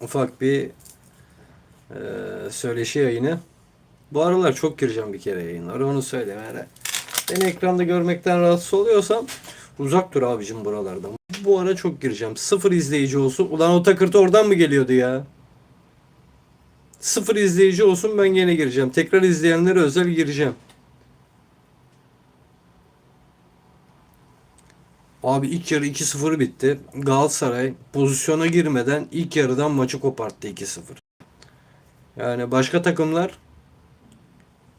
ufak bir e, söyleşi yayını. Bu aralar çok gireceğim bir kere yayınlara onu söyleyeyim. Yani beni ekranda görmekten rahatsız oluyorsam uzak dur abicim buralardan. Bu ara çok gireceğim. Sıfır izleyici olsun. Ulan o takırtı oradan mı geliyordu ya? Sıfır izleyici olsun ben gene gireceğim. Tekrar izleyenlere özel gireceğim. Abi ilk yarı 2-0 bitti. Galatasaray pozisyona girmeden ilk yarıdan maçı koparttı 2-0. Yani başka takımlar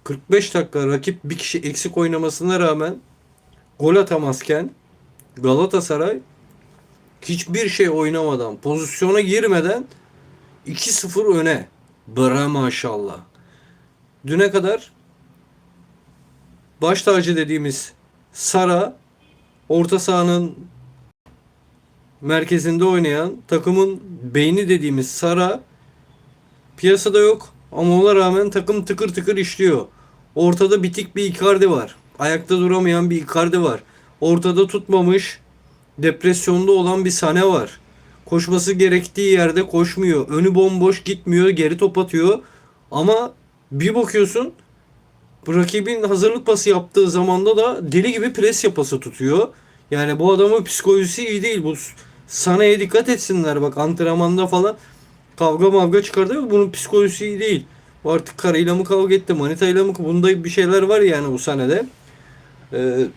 45 dakika rakip bir kişi eksik oynamasına rağmen gol atamazken Galatasaray hiçbir şey oynamadan, pozisyona girmeden 2-0 öne. Bra maşallah. Düne kadar baş tacı dediğimiz Sara orta sahanın merkezinde oynayan takımın beyni dediğimiz Sara piyasada yok ama ona rağmen takım tıkır tıkır işliyor. Ortada bitik bir Icardi var. Ayakta duramayan bir Icardi var. Ortada tutmamış depresyonda olan bir Sane var. Koşması gerektiği yerde koşmuyor. Önü bomboş gitmiyor. Geri top atıyor. Ama bir bakıyorsun rakibin hazırlık pası yaptığı zamanda da deli gibi pres yapası tutuyor. Yani bu adamın psikolojisi iyi değil. Bu Sane'ye dikkat etsinler bak antrenmanda falan kavga mavga çıkardı bunun psikolojisi iyi değil. Artık karıyla mı kavga etti manitayla mı bunda bir şeyler var yani bu sahnede. Ee,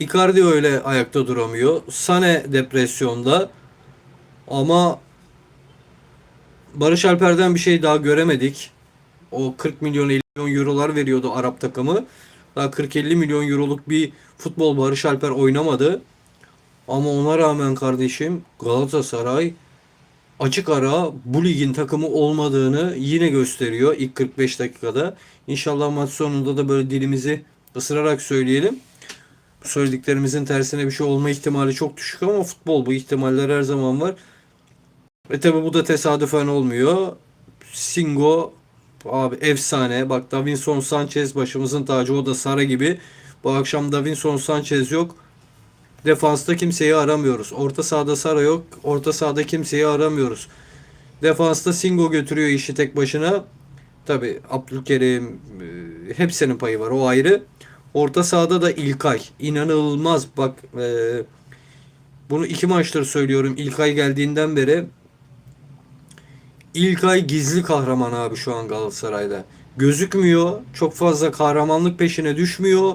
Icardi öyle ayakta duramıyor. Sane depresyonda. Ama Barış Alper'den bir şey daha göremedik. O 40 milyon 50 milyon eurolar veriyordu Arap takımı. Daha 40-50 milyon euroluk bir futbol Barış Alper oynamadı. Ama ona rağmen kardeşim Galatasaray açık ara bu ligin takımı olmadığını yine gösteriyor ilk 45 dakikada. İnşallah maç sonunda da böyle dilimizi ısırarak söyleyelim. Söylediklerimizin tersine bir şey olma ihtimali çok düşük ama futbol bu ihtimaller her zaman var. Ve tabi bu da tesadüfen olmuyor. Singo abi efsane. Bak Davinson Sanchez başımızın tacı o da Sara gibi. Bu akşam Davinson Sanchez yok. Defansta kimseyi aramıyoruz. Orta sahada Sara yok. Orta sahada kimseyi aramıyoruz. Defansta Singo götürüyor işi tek başına. Tabi Abdülkerim e, hepsinin payı var o ayrı. Orta sahada da İlkay. İnanılmaz bak e, bunu iki maçtır söylüyorum İlkay geldiğinden beri. İlkay gizli kahraman abi şu an Galatasaray'da. Gözükmüyor. Çok fazla kahramanlık peşine düşmüyor.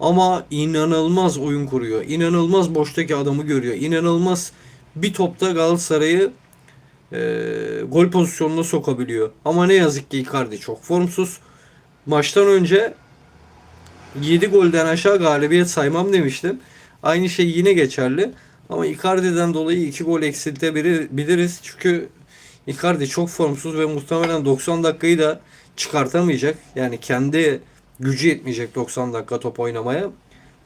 Ama inanılmaz oyun kuruyor. İnanılmaz boştaki adamı görüyor. İnanılmaz bir topta Galatasaray'ı e, gol pozisyonuna sokabiliyor. Ama ne yazık ki Icardi çok formsuz. Maçtan önce 7 golden aşağı galibiyet saymam demiştim. Aynı şey yine geçerli. Ama Icardi'den dolayı 2 gol eksiltebiliriz. Çünkü Icardi çok formsuz ve muhtemelen 90 dakikayı da çıkartamayacak. Yani kendi gücü yetmeyecek 90 dakika top oynamaya.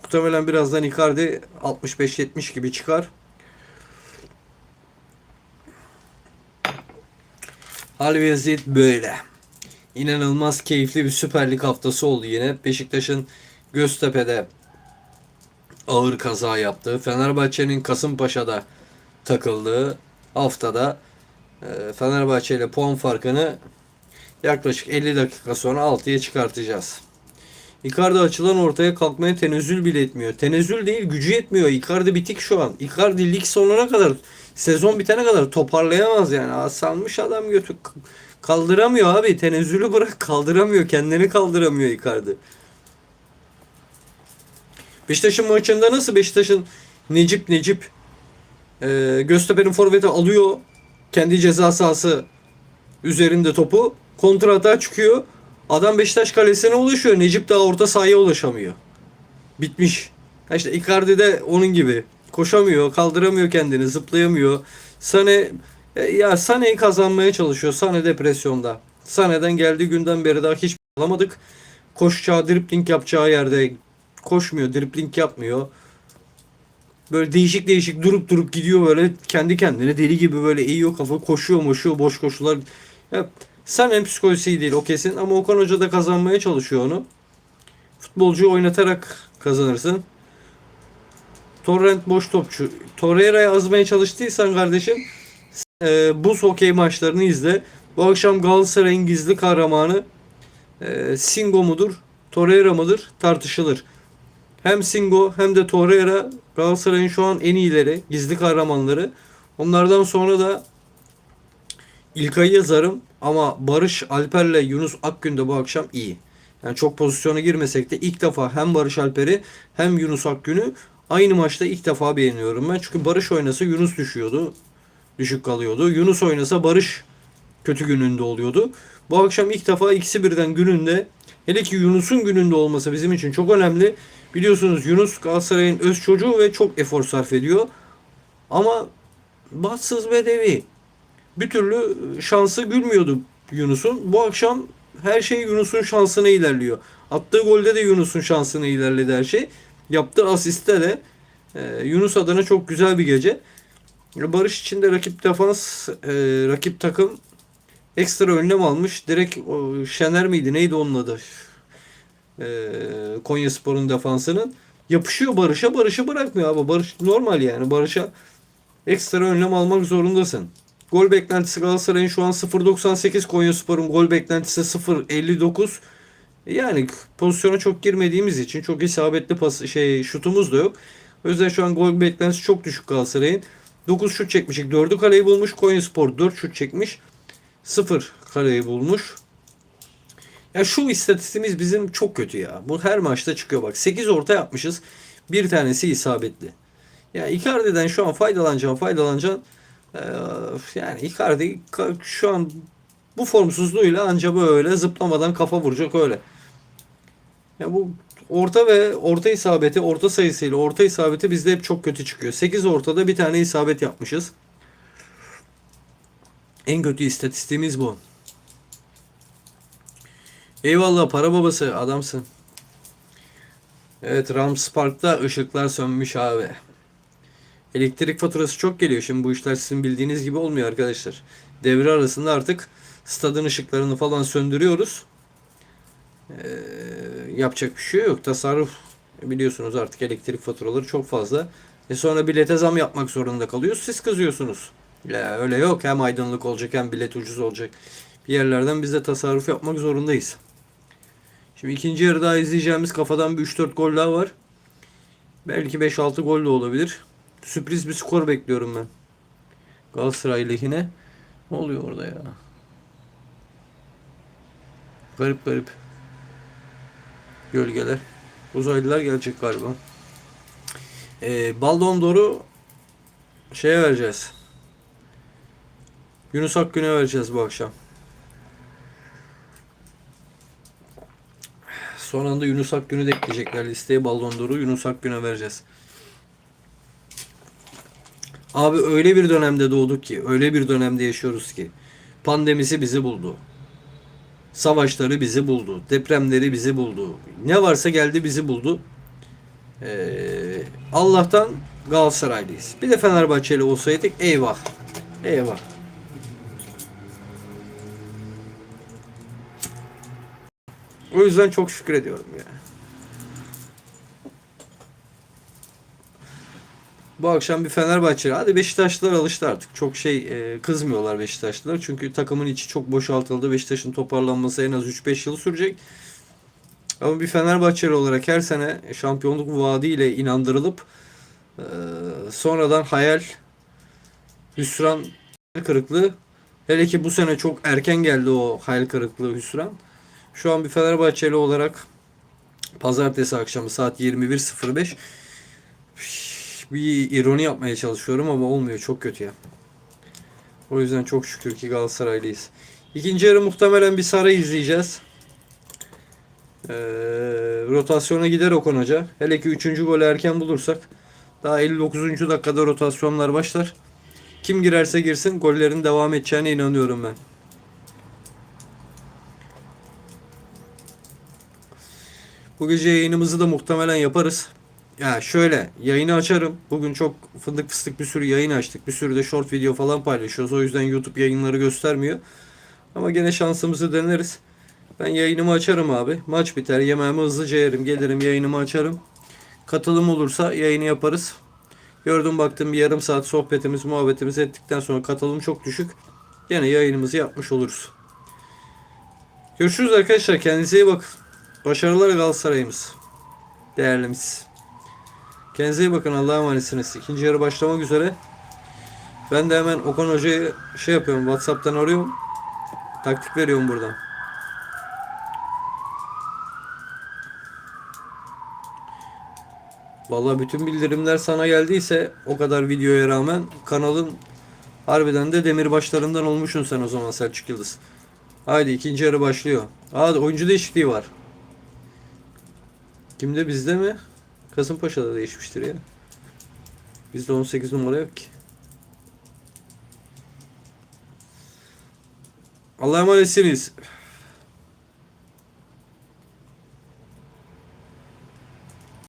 Muhtemelen birazdan Icardi 65-70 gibi çıkar. Hal böyle. İnanılmaz keyifli bir Süper Lig haftası oldu yine. Beşiktaş'ın Göztepe'de ağır kaza yaptığı, Fenerbahçe'nin Kasımpaşa'da takıldığı haftada Fenerbahçe ile puan farkını yaklaşık 50 dakika sonra 6'ya çıkartacağız. Icardi açılan ortaya kalkmaya tenezzül bile etmiyor. Tenezzül değil gücü yetmiyor. Icardi bitik şu an. Icardi lig sonuna kadar sezon bitene kadar toparlayamaz yani. Aa, sanmış adam götü kaldıramıyor abi. Tenezzülü bırak kaldıramıyor. Kendini kaldıramıyor Icardi. Beşiktaş'ın maçında nasıl Beşiktaş'ın Necip Necip e, Göztepe'nin forveti alıyor. Kendi ceza sahası üzerinde topu. Kontra atağa çıkıyor. Adam Beşiktaş kalesine ulaşıyor. Necip daha orta sahaya ulaşamıyor. Bitmiş. Ha işte Icardi de onun gibi. Koşamıyor, kaldıramıyor kendini, zıplayamıyor. Sane ya Sane'yi kazanmaya çalışıyor. Sane depresyonda. Sane'den geldiği günden beri daha hiç alamadık. Koşacağı, dripling yapacağı yerde koşmuyor, dripling yapmıyor. Böyle değişik değişik durup durup gidiyor böyle kendi kendine deli gibi böyle eğiyor kafa koşuyor moşuyor boş koşular. Ya, Sane'nin psikolojisi iyi değil o kesin ama Okan Hoca da kazanmaya çalışıyor onu. Futbolcuyu oynatarak kazanırsın. Torrent boş topçu. Torreira'ya azmaya çalıştıysan kardeşim e, buz hokey maçlarını izle. Bu akşam Galatasaray'ın gizli kahramanı e, Singo mudur, Torreira mıdır tartışılır. Hem Singo hem de Torreira Galatasaray'ın şu an en iyileri, gizli kahramanları. Onlardan sonra da İlkay'ı yazarım ama Barış Alper'le Yunus Akgün de bu akşam iyi. Yani çok pozisyona girmesek de ilk defa hem Barış Alper'i hem Yunus Akgün'ü aynı maçta ilk defa beğeniyorum ben. Çünkü Barış oynasa Yunus düşüyordu. Düşük kalıyordu. Yunus oynasa Barış kötü gününde oluyordu. Bu akşam ilk defa ikisi birden gününde hele ki Yunus'un gününde olması bizim için çok önemli. Biliyorsunuz Yunus Galatasaray'ın öz çocuğu ve çok efor sarf ediyor. Ama bahtsız bedevi. Bir türlü şansı gülmüyordu Yunus'un. Bu akşam her şey Yunus'un şansına ilerliyor. Attığı golde de Yunus'un şansına ilerledi her şey. Yaptığı asiste de e, Yunus adına çok güzel bir gece. Barış için de rakip defans, e, rakip takım ekstra önlem almış. Direkt Şener miydi? Neydi onun adı? E, Konya Spor'un defansının. Yapışıyor Barış'a. Barış'ı bırakmıyor abi. Barış normal yani. Barış'a ekstra önlem almak zorundasın. Gol beklentisi Galatasaray'ın şu an 0.98 Konyaspor'un gol beklentisi 0.59. Yani pozisyona çok girmediğimiz için çok isabetli pas şey şutumuz da yok. O yüzden şu an gol beklentisi çok düşük Galatasaray'ın. 9 şut çekmişik. 4'ü kaleyi bulmuş. Konyaspor 4 şut çekmiş. 0 kaleyi bulmuş. Ya şu istatistiğimiz bizim çok kötü ya. Bu her maçta çıkıyor bak. 8 orta yapmışız. Bir tanesi isabetli. Ya Icardi'den şu an faydalanacaksın faydalanacaksın. Ee, yani Icardi şu an bu formsuzluğuyla anca böyle zıplamadan kafa vuracak öyle. Ya bu orta ve orta isabeti, orta sayısıyla orta isabeti bizde hep çok kötü çıkıyor. 8 ortada bir tane isabet yapmışız. En kötü istatistiğimiz bu. Eyvallah para babası adamsın. Evet Rams Park'ta ışıklar sönmüş abi. Elektrik faturası çok geliyor. Şimdi bu işler sizin bildiğiniz gibi olmuyor arkadaşlar. Devre arasında artık stadın ışıklarını falan söndürüyoruz. Ee, yapacak bir şey yok. Tasarruf biliyorsunuz artık elektrik faturaları çok fazla. E sonra bilete zam yapmak zorunda kalıyoruz. Siz kızıyorsunuz. Ya öyle yok. Hem aydınlık olacak hem bilet ucuz olacak. Bir yerlerden biz de tasarruf yapmak zorundayız. Şimdi ikinci yarı daha izleyeceğimiz kafadan bir 3-4 gol daha var. Belki 5-6 gol de olabilir. Sürpriz bir skor bekliyorum ben. Galatasaray lehine. Ne oluyor orada ya? Garip garip. Gölgeler. Uzaylılar gelecek galiba. Ee, Ballon d'Or'u şeye vereceğiz. Yunus Akgün'e vereceğiz bu akşam. Son anda Yunus Akgün'ü de ekleyecekler listeye. Ballon d'Or'u Yunus Akgün'e vereceğiz. Abi öyle bir dönemde doğduk ki, öyle bir dönemde yaşıyoruz ki. Pandemisi bizi buldu. Savaşları bizi buldu. Depremleri bizi buldu. Ne varsa geldi bizi buldu. Ee, Allah'tan Galatasaraylıyız. Bir de Fenerbahçeli olsaydık eyvah. Eyvah. O yüzden çok şükür ediyorum ya. Bu akşam bir Fenerbahçeli. Hadi Beşiktaşlılar alıştı artık. Çok şey e, kızmıyorlar Beşiktaşlılar. Çünkü takımın içi çok boşaltıldı. Beşiktaş'ın toparlanması en az 3-5 yıl sürecek. Ama bir Fenerbahçeli olarak her sene şampiyonluk vaadiyle inandırılıp e, sonradan hayal, hüsran, kırıklığı. Hele ki bu sene çok erken geldi o hayal kırıklığı, hüsran. Şu an bir Fenerbahçeli olarak pazartesi akşamı saat 21.05 bir ironi yapmaya çalışıyorum ama olmuyor. Çok kötü ya. O yüzden çok şükür ki Galatasaraylıyız. İkinci yarı muhtemelen bir sarı izleyeceğiz. Ee, rotasyona gider Okan Hoca. Hele ki 3. golü erken bulursak daha 59. dakikada rotasyonlar başlar. Kim girerse girsin gollerin devam edeceğine inanıyorum ben. Bu gece yayınımızı da muhtemelen yaparız. Ya şöyle yayını açarım. Bugün çok fındık fıstık bir sürü yayın açtık. Bir sürü de short video falan paylaşıyoruz. O yüzden YouTube yayınları göstermiyor. Ama gene şansımızı deneriz. Ben yayınımı açarım abi. Maç biter. Yemeğimi hızlıca yerim. Gelirim yayınımı açarım. Katılım olursa yayını yaparız. Gördüm baktım bir yarım saat sohbetimiz muhabbetimiz ettikten sonra katılım çok düşük. Yine yayınımızı yapmış oluruz. Görüşürüz arkadaşlar. Kendinize iyi bakın. Başarılar Galatasaray'ımız. Değerlimiz. Kendinize iyi bakın. Allah'a emanetsiniz. İkinci yarı başlamak üzere. Ben de hemen Okan Hoca'yı şey yapıyorum. Whatsapp'tan arıyorum. Taktik veriyorum buradan. Vallahi bütün bildirimler sana geldiyse o kadar videoya rağmen kanalın harbiden de demirbaşlarından olmuşsun sen o zaman Selçuk Yıldız. Haydi ikinci yarı başlıyor. Aa oyuncu değişikliği var. Kimde bizde mi? Kasımpaşa'da değişmiştir ya. Bizde 18 numara yok ki. Allah'a emanetsiniz.